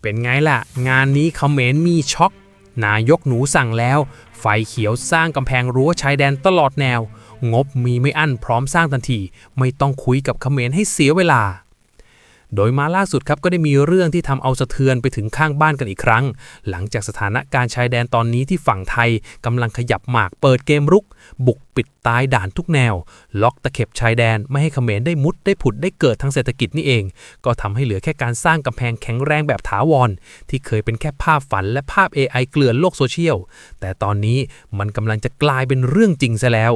เป็นไงล่ะ งานนี้เขมรมีช็อกนายกหนูสั่งแล้ว ไฟเขียวสร้างกำแพงรั้วชายแดนตลอดแนว งบมีไม่อั้นพร้อมสร้างทันที ไม่ต้องคุยกับเขมรให้เสียเวลา โดยมาล่าสุดครับก็ได้มีเรื่องที่ทำเอาสะเทือนไปถึงข้างบ้านกันอีกครั้ง หลังจากสถานการณ์ชายแดนตอนนี้ที่ฝั่งไทยกำลังขยับหมากเปิดเกมรุก บุกปิดตายด่านทุกแนว ล็อกตะเข็บชายแดนไม่ให้เขมรได้มุดได้ผุดได้เกิดทางเศรษฐกิจนี่เอง ก็ทำให้เหลือแค่การสร้างกำแพงแข็งแรงแบบถาวร ที่เคยเป็นแค่ภาพฝันและภาพ AI เกลื่อนโลกโซเชียลแต่ตอนนี้มันกำลังจะกลายเป็นเรื่องจริงซะแล้ว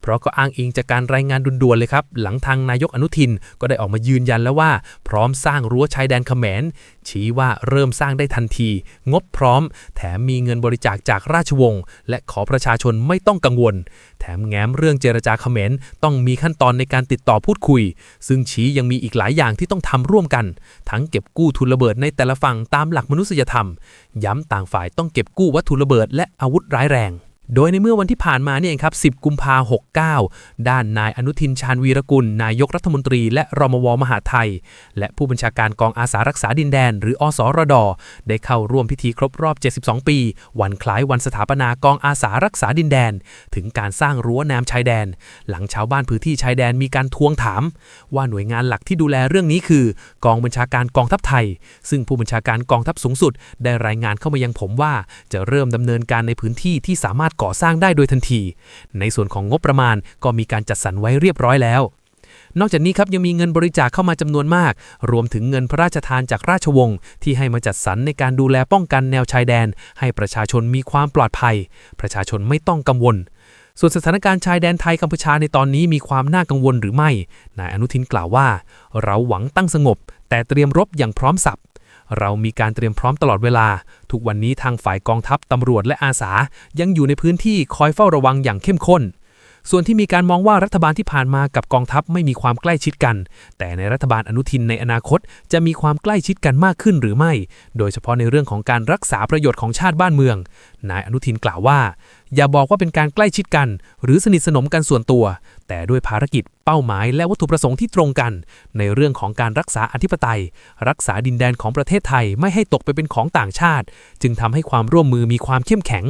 เพราะก็อ้างอิงจากการรายงานด่วนๆเลยครับ หลังทางนายกอนุทินก็ได้ออกมายืนยันแล้วว่า พร้อมสร้างรั้วชายแดนเขมร ชี้ว่าเริ่มสร้างได้ทันที งบพร้อม แถมมีเงินบริจาคจากราชวงศ์และขอประชาชนไม่ต้องกังวล แถมแง้มเรื่องเจรจาเขมรต้องมีขั้นตอนในการติดต่อพูดคุย ซึ่งชี้ยังมีอีกหลายอย่างที่ต้องทำร่วมกัน ทั้งเก็บกู้ทุนระเบิดในแต่ละฝั่งตามหลักมนุษยธรรม ย้ำต่างฝ่ายต้องเก็บกู้วัตถุระเบิดและอาวุธร้ายแรง โดยในเมื่อวันที่ผ่านมาเนี่ยเองครับ 10 กุมภา69 ด้านนายอนุทินชาญวีรกุล นายกรัฐมนตรีและรมวมหาไทย และผู้บัญชาการกองอาสารักษาดินแดน หรืออสรด ได้เข้าร่วมพิธีครบรอบ 72 ปี วันคล้ายวันสถาปนากองอาสารักษาดินแดน ถึงการสร้างรั้วแนมชายแดน หลังชาวบ้านพื้นที่ชายแดนมีการทวงถาม ว่าหน่วยงานหลักที่ดูแลเรื่องนี้คือ กองบัญชาการกองทัพไทย ซึ่งผู้บัญชาการกองทัพสูงสุด ได้รายงานเข้ามายังผมว่า จะเริ่มดำเนินการในพื้นที่ที่สามารถก่อสร้างได้โดยทันที ในส่วนของงบประมาณก็มีการจัดสรรไว้เรียบร้อยแล้ว นอกจากนี้ครับยังมีเงินบริจาคเข้ามาจำนวนมาก รวมถึงเงินพระราชทานจากราชวงศ์ที่ให้มาจัดสรรในการดูแลป้องกันแนวชายแดน ให้ประชาชนมีความปลอดภัย ประชาชนไม่ต้องกังวลส่วนสถานการณ์ชายแดนไทยกัมพูชาในตอนนี้มีความน่ากังวลหรือไม่ นายอนุทินกล่าวว่า เราหวังตั้งสงบ แต่เตรียมรบอย่างพร้อมสับ เรามีการเตรียมพร้อมตลอดเวลา ทุกวันนี้ทางฝ่ายกองทัพตำรวจและอาสา ยังอยู่ในพื้นที่คอยเฝ้าระวังอย่างเข้มข้น ส่วนที่มีการมองว่ารัฐบาลที่ผ่านมากับกองทัพไม่มีความใกล้ชิดกัน แต่ในรัฐบาลอนุทินในอนาคตจะมีความใกล้ชิดกันมากขึ้นหรือไม่ โดยเฉพาะในเรื่องของการรักษาประโยชน์ของชาติบ้านเมือง นายอนุทินกล่าวว่า อย่าบอกว่าเป็นการใกล้ชิดกัน หรือสนิทสนมกันส่วนตัว แต่ด้วยภารกิจเป้าหมายและวัตถุประสงค์ที่ตรงกัน ในเรื่องของการรักษาอธิปไตย รักษาดินแดนของประเทศไทยไม่ให้ตกไปเป็นของต่างชาติ จึงทำให้ความร่วมมือมีความเข้มแข็ง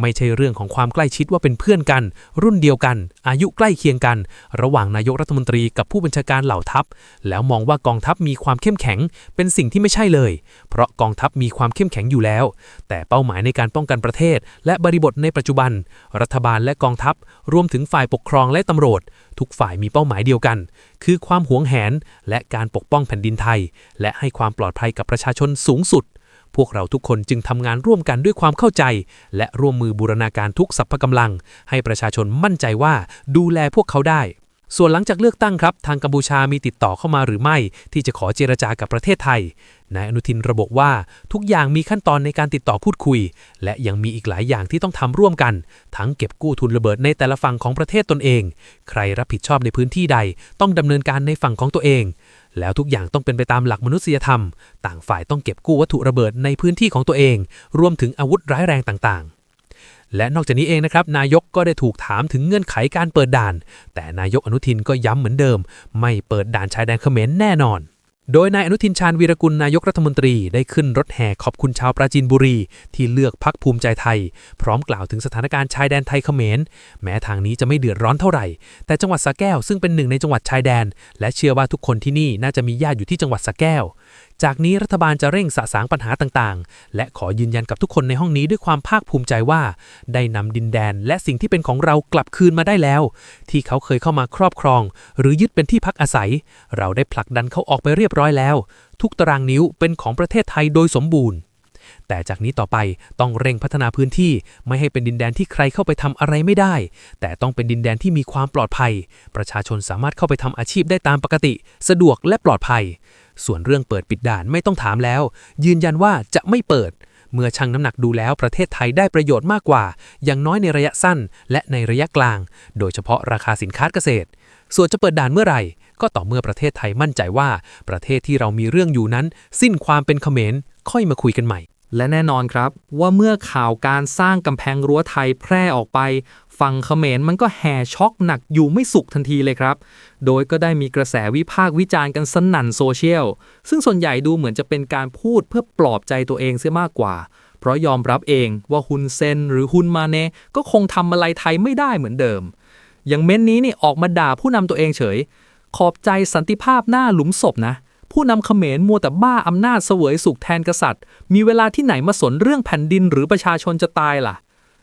ไม่ใช่เรื่องของความใกล้ชิดว่าเป็นเพื่อนกัน รุ่นเดียวกัน อายุใกล้เคียงกัน ระหว่างนายกรัฐมนตรีกับผู้บัญชาการเหล่าทัพ แล้วมองว่ากองทัพมีความเข้มแข็ง เป็นสิ่งที่ไม่ใช่เลย เพราะกองทัพมีความเข้มแข็งอยู่แล้ว แต่เป้าหมายในการป้องกันประเทศ และบริบทในปัจจุบัน รัฐบาลและกองทัพ รวมถึงฝ่ายปกครองและตำรวจ ทุกฝ่ายมีเป้าหมายเดียวกัน คือความหวงแหนและการปกป้องแผ่นดินไทย และให้ความปลอดภัยกับประชาชนสูงสุด พวกเราทุกคนจึงทำงานร่วมกันด้วยความเข้าใจ และร่วมมือบูรณาการทุกสรรพกำลัง ให้ประชาชนมั่นใจว่าดูแลพวกเขาได้ ส่วนหลังจากเลือกตั้งครับ ทางกัมพูชามีติดต่อเข้ามาหรือไม่ ที่จะขอเจรจากับประเทศไทยนายอนุทินระบุว่าทุกอย่างมีขั้นตอนในการติดต่อพูดคุย และยังมีอีกหลายอย่างที่ต้องทำร่วมกัน ทั้งเก็บกู้ทุนระเบิดในแต่ละฝั่งของประเทศตนเอง ใครรับผิดชอบในพื้นที่ใด ต้องดำเนินการในฝั่งของตัวเอง แล้วทุกอย่างต้องเป็นไปตามหลักมนุษยธรรม ต่างฝ่ายต้องเก็บกู้วัตถุระเบิดในพื้นที่ของตัวเอง รวมถึงอาวุธร้ายแรงต่างๆ และนอกจากนี้เองนะครับ นายกก็ได้ถูกถามถึงเงื่อนไขการเปิดด่าน แต่นายกอนุทินก็ย้ำเหมือนเดิม ไม่เปิดด่านชายแดนเขมรแน่นอน โดยนายอนุทินชาญวีรกุลนายกรัฐมนตรีได้ขึ้นรถแห่ขอบคุณชาวปราจีนบุรี ที่เลือกพักภูมิใจไทย พร้อมกล่าวถึงสถานการณ์ชายแดนไทยเขมร แม้ทางนี้จะไม่เดือดร้อนเท่าไหร่ แต่จังหวัดสระแก้วซึ่งเป็นหนึ่งในจังหวัดชายแดน และเชื่อว่าทุกคนที่นี่น่าจะมีญาติอยู่ที่จังหวัดสระแก้ว จากนี้รัฐบาลจะเร่งสะสางปัญหาต่างๆ และขอยืนยันกับทุกคนในห้องนี้ด้วยความภาคภูมิใจว่า ได้นำดินแดนและสิ่งที่เป็นของเรากลับคืนมาได้แล้ว ที่เขาเคยเข้ามาครอบครอง หรือยึดเป็นที่พักอาศัย เราได้ผลักดันเขาออกไปเรียบร้อยแล้ว ทุกตารางนิ้วเป็นของประเทศไทยโดยสมบูรณ์แต่จากนี้ต่อไปต้องเร่งพัฒนาพื้นที่ไม่ให้เป็นดินแดนที่ใครเข้าไปทำอะไรไม่ได้ แต่ต้องเป็นดินแดนที่มีความปลอดภัย ประชาชนสามารถเข้าไปทำอาชีพได้ตามปกติ สะดวกและปลอดภัย ส่วนเรื่องเปิดปิดด่านไม่ต้องถามแล้ว ยืนยันว่าจะไม่เปิด เมื่อชั่งน้ำหนักดูแล้วประเทศไทยได้ประโยชน์มากกว่า อย่างน้อยในระยะสั้น และในระยะกลาง โดยเฉพาะราคาสินค้าเกษตร ส่วนจะเปิดด่านเมื่อไหร่ ก็ต่อเมื่อประเทศไทยมั่นใจว่า ประเทศที่เรามีเรื่องอยู่นั้น สิ้นความเป็นเขมรค่อยมาคุยกันใหม่ และแน่นอนครับว่าเมื่อข่าวการสร้างกำแพงรั้วไทยแพร่ออกไป ฝั่งเขมรมันก็แห่ช็อกหนักอยู่ไม่สุขทันทีเลยครับ โดยก็ได้มีกระแสวิพากษ์วิจารณ์กันสนั่นโซเชียล ซึ่งส่วนใหญ่ดูเหมือนจะเป็นการพูดเพื่อปลอบใจตัวเองเสียมากกว่า เพราะยอมรับเองว่าฮุนเซนหรือฮุนมาเนก็คงทำอะไรไทยไม่ได้เหมือนเดิม อย่างเม้นนี้นี่ออกมาด่าผู้นำตัวเองเฉย ขอบใจสันติภาพหน้าหลุมศพนะ ผู้นำเขมรมัวแต่บ้าอำนาจเสวยสุขแทนกษัตริย์ มีเวลาที่ไหนมาสนเรื่องแผ่นดินหรือประชาชนจะตายล่ะ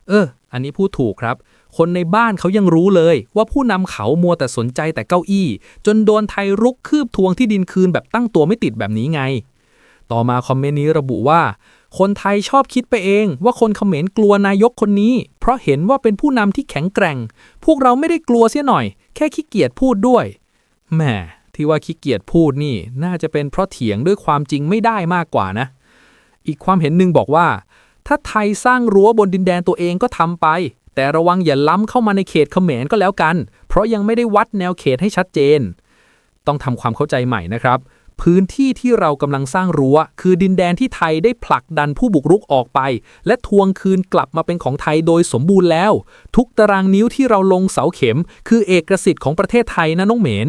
เออ อันนี้พูดถูกครับ คนในบ้านเขายังรู้เลย ว่าผู้นำเขามัวแต่สนใจแต่เก้าอี้ จนโดนไทยรุกคืบทวงที่ดินคืนแบบตั้งตัวไม่ติดแบบนี้ไง ต่อมาคอมเมนต์นี้ระบุว่า คนไทยชอบคิดไปเองว่าคนเขมรกลัวนายกคนนี้ เพราะเห็นว่าเป็นผู้นำที่แข็งแกร่ง พวกเราไม่ได้กลัวเสียหน่อย แค่ขี้เกียจพูดด้วยแหม ที่ว่าขี้เกียจพูดนี่ น่าจะเป็นเพราะเถียงด้วยความจริงไม่ได้มากกว่านะ อีกความเห็นหนึ่งบอกว่า ถ้าไทยสร้างรั้วบนดินแดนตัวเองก็ทำไป แต่ระวังอย่าล้ำเข้ามาในเขตเขมรก็แล้วกัน เพราะยังไม่ได้วัดแนวเขตให้ชัดเจน ต้องทำความเข้าใจใหม่นะครับพื้นที่ที่เรากำลังสร้างรั้ว คือดินแดนที่ไทยได้ผลักดันผู้บุกรุกออกไป และทวงคืนกลับมาเป็นของไทยโดยสมบูรณ์แล้ว ทุกตารางนิ้วที่เราลงเสาเข็ม คือเอกสิทธิ์ของประเทศไทยนะน้องเหมน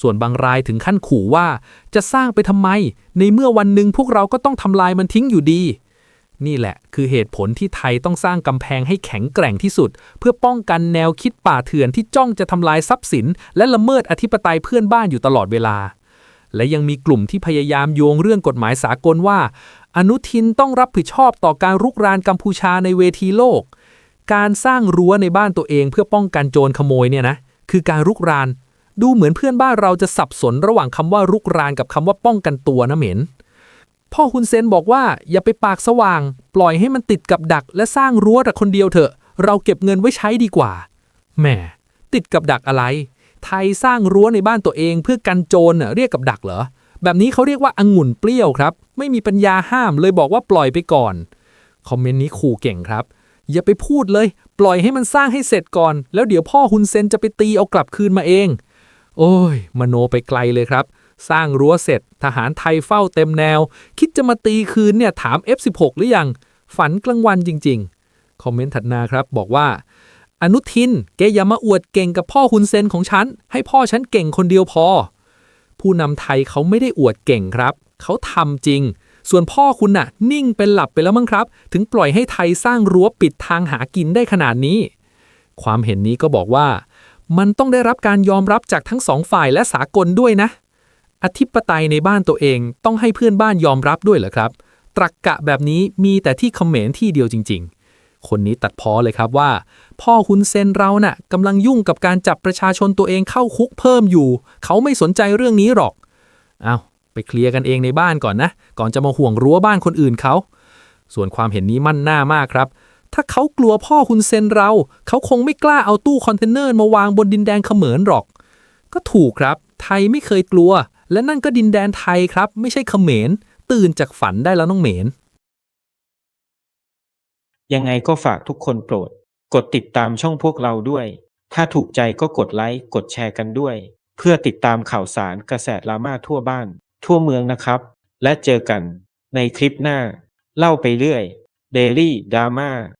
ส่วนบางรายถึงขั้นขู่ว่า จะสร้างไปทำไม ในเมื่อวันหนึ่งพวกเราก็ต้องทำลายมันทิ้งอยู่ดี นี่แหละคือเหตุผลที่ไทยต้องสร้างกำแพงให้แข็งแกร่งที่สุด เพื่อป้องกันแนวคิดป่าเถื่อนที่จ้องจะทำลายทรัพย์สิน และละเมิดอธิปไตยเพื่อนบ้านอยู่ตลอดเวลา และยังมีกลุ่มที่พยายามโยงเรื่องกฎหมายสากลว่า อนุทินต้องรับผิดชอบต่อการรุกรานกัมพูชาในเวทีโลกการสร้างรั้วในบ้านตัวเองเพื่อป้องกันโจรขโมยเนี่ยนะ คือการรุกราน ดูเหมือนเพื่อนบ้านเราจะสับสนระหว่างคำว่ารุกรานกับคำว่าป้องกันตัวนะเหม็น พ่อคุณเซนบอกว่าอย่าไปปากสว่าง ปล่อยให้มันติดกับดัก และสร้างรั้วแต่คนเดียวเถอะ เราเก็บเงินไว้ใช้ดีกว่า แหม ติดกับดักอะไร ไทยสร้างรั้วในบ้านตัวเองเพื่อกันโจรน่ะเรียกกับดักเหรอ แบบนี้เขาเรียกว่าองุ่นเปรี้ยวครับ ไม่มีปัญญาห้ามเลยบอกว่าปล่อยไปก่อน คอมเมนต์นี้ขู่เก่งครับ อย่าไปพูดเลย ปล่อยให้มันสร้างให้เสร็จก่อน แล้วเดี๋ยวพ่อฮุนเซนจะไปตีเอากลับคืนมาเอง โอ้ย มโนไปไกลเลยครับ สร้างรั้วเสร็จ ทหารไทยเฝ้าเต็มแนว คิดจะมาตีคืนเนี่ยถาม F16 หรือยัง ฝันกลางวันจริง ๆ คอมเมนต์ถัดมาครับบอกว่า อนุทิน แกอย่ามาอวดเก่งกับพ่อฮุนเซนของฉัน ให้พ่อฉันเก่งคนเดียวพอ ผู้นำไทยเขาไม่ได้อวดเก่งครับ เขาทำจริง ส่วนพ่อคุณน่ะ นิ่งเป็นหลับไปแล้วมั้งครับ ถึงปล่อยให้ไทยสร้างรั้วปิดทางหากินได้ขนาดนี้ ความเห็นนี้ก็บอกว่า มันต้องได้รับการยอมรับจากทั้งสองฝ่ายและสากลด้วยนะ อธิปไตยในบ้านตัวเองต้องให้เพื่อนบ้านยอมรับด้วยเหรอครับ ตรักกะแบบนี้มีแต่ที่เขมรที่เดียวจริง ๆ คนนี้ตัดพ้อเลยครับว่า พ่อฮุนเซนเราน่ะกำลังยุ่งกับการจับประชาชนตัวเองเข้าคุกเพิ่มอยู่ เขาไม่สนใจเรื่องนี้หรอก เอาไปเคลียร์กันเองในบ้านก่อนนะ ก่อนจะมาห่วงรั้วบ้านคนอื่นเขา ส่วนความเห็นนี้มั่นหน้ามากครับ ถ้าเขากลัวพ่อคุณเซนเรา เขาคงไม่กล้าเอาตู้คอนเทนเนอร์มาวางบนดินแดนเขมรหรอก ก็ถูกครับ ไทยไม่เคยกลัว และนั่นก็ดินแดนไทยครับ ไม่ใช่เขมร ตื่นจากฝันได้แล้วน้องเหมน ยังไงก็ฝากทุกคนโปรด กดติดตามช่องพวกเราด้วย ถ้าถูกใจก็กดไลค์กดแชร์กันด้วย เพื่อติดตามข่าวสารกระแสดราม่าทั่วบ้าน ทั่วเมืองนะครับ และเจอกันในคลิปหน้า เล่าไปเรื่อย Daily Drama